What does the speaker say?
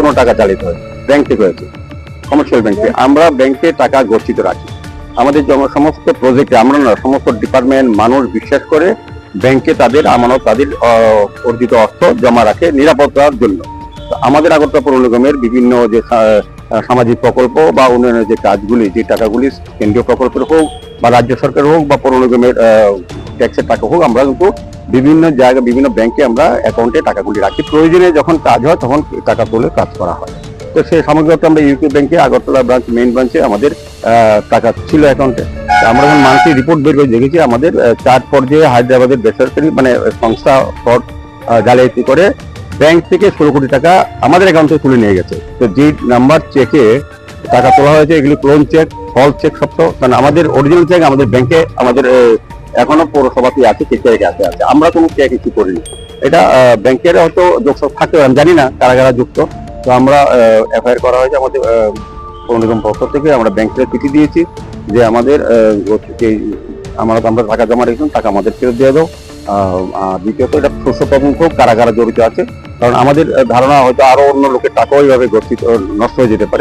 কোনো টাকা চালিত হয় ব্যাংক থেকে হয়েছে। কমার্শিয়াল ব্যাংকে আমরা ব্যাংকে টাকা গচ্ছিত রাখি। আমাদের সমস্ত প্রজেক্টে আমরা না, সমস্ত ডিপার্টমেন্ট মানুষ বিশ্বাস করে ব্যাংকে তাদের আমানত, তাদের অর্জিত অর্থ জমা রাখে নিরাপত্তার জন্য। আমাদের আগরতলা পৌর নিগমের বিভিন্ন যে সামাজিক প্রকল্প বা উন্নয়নের যে কাজগুলি, যে টাকাগুলি কেন্দ্রীয় প্রকল্পের হোক বা রাজ্য সরকার হোক বা পৌর নিগমের ট্যাক্সের টাকা হোক, আমরা কিন্তু বিভিন্ন জায়গা বিভিন্ন ব্যাংকে আমরা অ্যাকাউন্টে টাকাগুলি রাখি। প্রয়োজনে যখন কাজ হয়, তখন টাকা তুলে কাজ করা হয়। তো সেই সামগ্রিকত আমরা ইউপি ব্যাংকে আগরতলা ব্রাঞ্চ মেইন ব্রাঞ্চে আমাদের টাকা ছিল অ্যাকাউন্টে আমরা যখন মান্থলি রিপোর্ট বের করে দেখেছি, আমাদের চার পর্যায়ে হায়দ্রাবাদের বেসরকারি মানে সংস্থা ফ্রড জালিয়াতি করে ব্যাংক থেকে ষোলো কোটি টাকা আমাদের অ্যাকাউন্টে তুলে নিয়ে গেছে। তো যে নাম্বার চেকে টাকা তোলা হয়েছে, এগুলি ক্লোন চেক ফল চেক সব তো, কারণ আমাদের অরিজিনাল চেক আমাদের ব্যাংকে আমাদের এখনও পৌরসভাতে আছে চেকে আছে আছে। আমরা কোনো কে কিছু করিনি। এটা ব্যাংকের হয়তো যোগসব থাকতে আমি জানি না কারা কারা যুক্ত। তো আমরা এফআইআর করা হয়েছে আমাদের নিগম পক্ষ থেকে। আমরা ব্যাংকের চিঠি দিয়েছি যে আমাদের আমরা আমরা টাকা জমা রেখেছিলাম, টাকা আমাদের ফেরত দিয়ে দাও। দ্বিতীয়ত এটা শস্য তদন্ত কারা কারা জড়িত আছে। কারণ আমাদের ধারণা হয়তো আরও অন্য লোকের টাকাও এইভাবে গচ্ছিত নষ্ট হয়ে যেতে পারে।